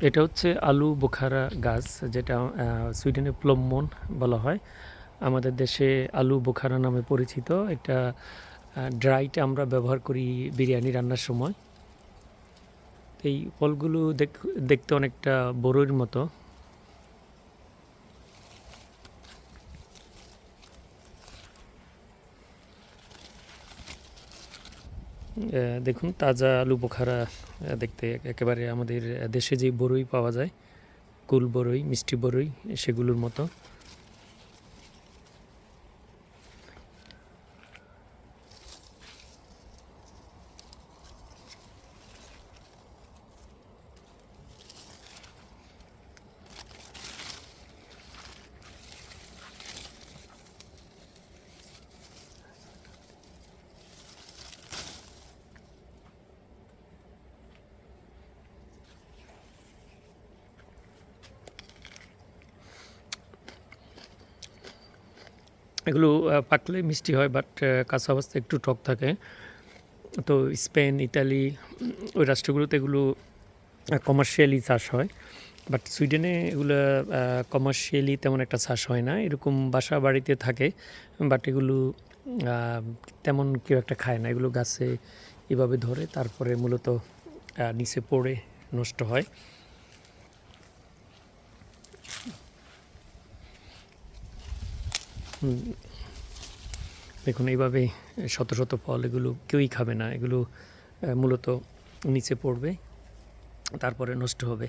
এটা হচ্ছে আলু বোখারা গাছ, যেটা সুইডেনে প্লম্বন বলা হয়। আমাদের দেশে আলু বোখারা নামে পরিচিত। এটা ড্রাইটা আমরা ব্যবহার করি বিরিয়ানি রান্নার সময়। এই ফলগুলো দেখ- দেখতে অনেকটা বড়ির মতো। দেখুন, তাজা আলু বোখারা দেখতে একেবারে আমাদের দেশে যে বড়ই পাওয়া যায়, কুল বড়ই মিষ্টি বড়ই সেগুলোর মতো। এগুলো পাকলে মিষ্টি হয় বাট কাঁচা অবস্থায় একটু টক থাকে। তো স্পেন, ইতালি, ওই রাষ্ট্রগুলোতে এগুলো কমার্শিয়ালি চাষ হয়। বাট সুইডেনে এগুলো কমার্শিয়ালি তেমন একটা চাষ হয় না। এরকম বাসা বাড়িতে থাকে বাট এগুলো তেমন কেউ একটা খায় না। এগুলো গাছে এভাবে ধরে, তারপরে মূলত নিচে পড়ে, নষ্ট হয়। দেখুন, এইভাবে শত শত ফল এগুলো কেউই খাবে না। এগুলো মূলত নিচে পড়বে, তারপরে নষ্ট হবে।